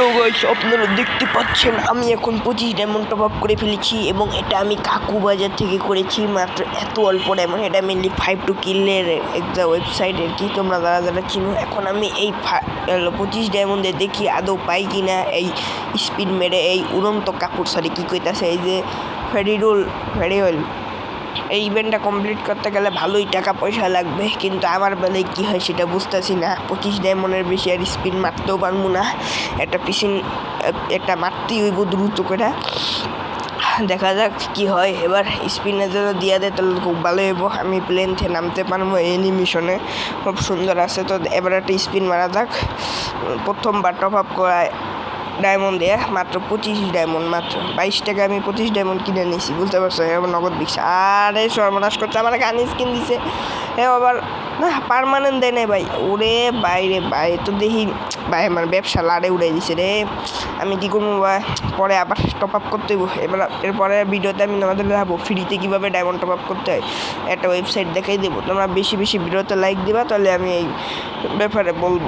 তো গাইস আপনারা দেখতে পাচ্ছেন, আমি এখন পঁচিশ ডায়মন্ড টপ আপ করে ফেলেছি এবং এটা আমি কাকু বাজার থেকে করেছি, মাত্র এত অল্প ডায়মন্ড এটা মেনলি ফাইভ টু কিলের একটা ওয়েবসাইট আর কি, তোমরা যারা যারা চিনো, এখন আমি এই পঁচিশ ডায়মন্ডে দেখি আদৌ পাই কিনা, এই স্পিড মেরে এই উড়ন্ত কাকুর সরি কী কইতাছে, এই যে ফেরিরুল ফেরিওয়েল এই ইভেন্টটা কমপ্লিট করতে গেলে ভালোই টাকা পয়সা লাগবে। কিন্তু আমার বেলায় কী হয় সেটা বুঝতেছি না। পঁচিশ ডায়মন্ডের বেশি আর স্পিন মারতেও পারব না। একটা পিসিন, একটা মারতেই হইব দ্রুত করে। দেখা যাক কি হয়। এবার স্পিনে যেন দিয়া দেয় তাহলে খুব ভালো হইব। আমি প্লেন থেকে নামতে পারব এনিমিশনে খুব সুন্দর আছে। তো এবার একটা স্পিন মারা যাক। প্রথমবার টপ আপ করায় ডায়মন্ড দিয়ে মাত্র পঁচিশ ডায়মন্ড, মাত্র। বাইশ টাকা আমি পঁচিশ ডায়মন্ড কিনে নিয়েছি, বুঝতে পারছ? এবার নগদ বিক্স আরে সর্বনাশ করছে, আমার গান স্কিন দিছে। এ আবার, না পারমানেন্ট দেয় নাই ভাই। ওরে বাইরে ভাই তো দেখি, ভাই, আমার ব্যবসা লাড়ে উড়াই দিছে রে। আমি কী করব ভাই? পরে আবার টপ আপ করতে এবার, এরপরে ভিডিওতে আমি তোমাদের দেখাবো ফ্রিতে কীভাবে ডায়মন্ড টপ আপ করতে হয়। একটা ওয়েবসাইট দেখাই দেবো। তোমরা বেশি বেশি ভিডিওতে লাইক দিবা, তাহলে আমি এই ব্যাপারে বলব।